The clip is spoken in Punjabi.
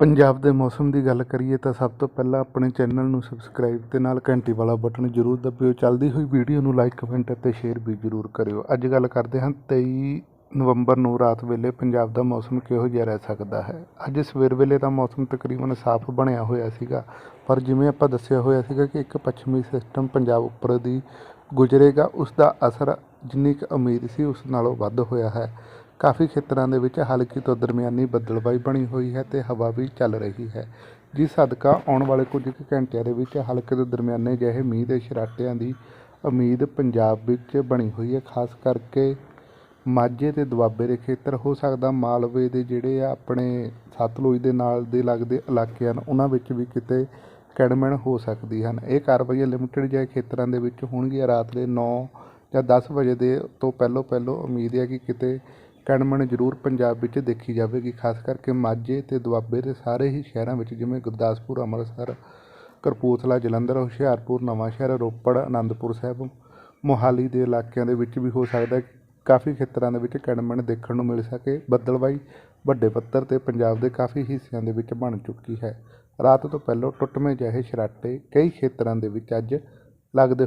ਪੰਜਾਬ ਦੇ ਮੌਸਮ ਦੀ ਗੱਲ ਕਰੀਏ ਤਾਂ ਸਭ ਤੋਂ ਪਹਿਲਾਂ ਆਪਣੇ ਚੈਨਲ ਨੂੰ ਸਬਸਕ੍ਰਾਈਬ ਤੇ ਨਾਲ ਘੰਟੀ ਵਾਲਾ ਬਟਨ ਜ਼ਰੂਰ ਦਬਿਓ। ਚੱਲਦੀ ਹੋਈ ਵੀਡੀਓ ਨੂੰ ਲਾਈਕ ਕਮੈਂਟ ਅਤੇ ਸ਼ੇਅਰ ਵੀ ਜ਼ਰੂਰ ਕਰਿਓ। ਅੱਜ ਗੱਲ ਕਰਦੇ ਹਾਂ 23 ਨਵੰਬਰ ਨੂੰ ਰਾਤ ਵੇਲੇ ਪੰਜਾਬ ਦਾ ਮੌਸਮ ਕਿਹੋ ਜਿਹਾ ਰਹਿ ਸਕਦਾ ਹੈ? ਅੱਜ ਸਵੇਰ ਵੇਲੇ ਤਾਂ ਮੌਸਮ ਤਕਰੀਬਨ ਸਾਫ਼ ਬਣਿਆ ਹੋਇਆ ਸੀਗਾ। ਪਰ ਜਿਵੇਂ ਆਪਾਂ ਦੱਸਿਆ ਹੋਇਆ ਸੀਗਾ ਕਿ ਇੱਕ ਪੱਛਮੀ ਸਿਸਟਮ ਪੰਜਾਬ ਉੱਪਰ ਦੀ ਗੁਜ਼ਰੇਗਾ ਉਸ ਦਾ ਅਸਰ ਜਿੰਨੀ ਕੁ ਉਮੀਦ ਸੀ, ਉਸ ਨਾਲੋਂ ਵੱਧ ਹੋਇਆ ਹੈ। ਕਾਫੀ ਖੇਤਰਾਂ ਦੇ ਵਿੱਚ ਹਲਕੀ ਤੋਂ ਦਰਮਿਆਨੀ ਬੱਦਲਬਾਈ ਬਣੀ ਹੋਈ ਹੈ ਤੇ ਹਵਾ ਵੀ ਚੱਲ ਰਹੀ ਹੈ। ਜਿਸ ਸਦਕਾ ਆਉਣ ਵਾਲੇ ਕੁਝ ਕੁ ਘੰਟਿਆਂ ਦੇ ਵਿੱਚ ਹਲਕੇ ਤੋਂ ਦਰਮਿਆਨੇ ਜਿਹੇ ਮੀਂਹ ਦੇ ਛਰਾਟਿਆਂ ਦੀ ਉਮੀਦ ਪੰਜਾਬ ਵਿੱਚ ਬਣੀ ਹੋਈ ਹੈ। ਖਾਸ ਕਰਕੇ ਮਾਝੇ ਤੇ ਦੁਆਬੇ ਦੇ ਖੇਤਰ ਹੋ ਸਕਦਾ ਮਾਲਵੇ ਦੇ ਜਿਹੜੇ ਆ ਆਪਣੇ ਸਤਲੁਜ ਦੇ ਨਾਲ ਦੇ ਲੱਗਦੇ ਇਲਾਕੇ ਹਨ, ਉਹਨਾਂ ਵਿੱਚ ਵੀ ਕਿਤੇ ਕੈੜਮੈਣ ਹੋ ਸਕਦੀ ਹਨ। ਇਹ ਕਾਰਵਾਈਆਂ ਲਿਮਟਿਡ ਜਿਹੇ ਖੇਤਰਾਂ ਦੇ ਵਿੱਚ ਹੋਣਗੀਆਂ। ਰਾਤ ਦੇ 9 ਜਾਂ 10 ਵਜੇ ਦੇ ਤੋਂ ਪਹਿਲੋਂ ਪਹਿਲੋਂ ਉਮੀਦ ਹੈ ਕਿ ਕਿਤੇ ਕਣਮਣ ਜ਼ਰੂਰ ਪੰਜਾਬ ਵਿੱਚ ਦੇਖੀ ਜਾਵੇਗੀ, ਖਾਸ ਕਰਕੇ ਮਾਝੇ ਅਤੇ ਦੁਆਬੇ ਦੇ ਸਾਰੇ ਹੀ ਸ਼ਹਿਰਾਂ ਵਿੱਚ, ਜਿਵੇਂ ਗੁਰਦਾਸਪੁਰ, ਅੰਮ੍ਰਿਤਸਰ, ਕਪੂਰਥਲਾ, ਜਲੰਧਰ, ਹੁਸ਼ਿਆਰਪੁਰ ਨਵਾਂਸ਼ਹਿਰ ਰੋਪੜ ਆਨੰਦਪੁਰ ਸਾਹਿਬ, ਮੋਹਾਲੀ ਦੇ ਇਲਾਕਿਆਂ ਦੇ ਵਿੱਚ ਵੀ ਹੋ ਸਕਦਾ ਕਾਫੀ ਖੇਤਰਾਂ ਦੇ ਵਿੱਚ ਕਣਮਣ ਦੇਖਣ ਨੂੰ ਮਿਲ ਸਕੇ। ਬੱਦਲਵਾਈ, ਵੱਡੇ ਪੱਧਰ ਤੇ ਪੰਜਾਬ ਦੇ ਕਾਫੀ ਹਿੱਸਿਆਂ ਦੇ ਵਿੱਚ ਬਣ ਚੁੱਕੀ ਹੈ। ਰਾਤ ਤੋਂ ਪਹਿਲਾਂ ਟੁੱਟਵੇਂ ਜਿਹੇ ਸ਼ਰਾਟੇ ਕਈ ਖੇਤਰਾਂ ਦੇ ਵਿੱਚ ਅੱਜ ਲੱਗਦੇ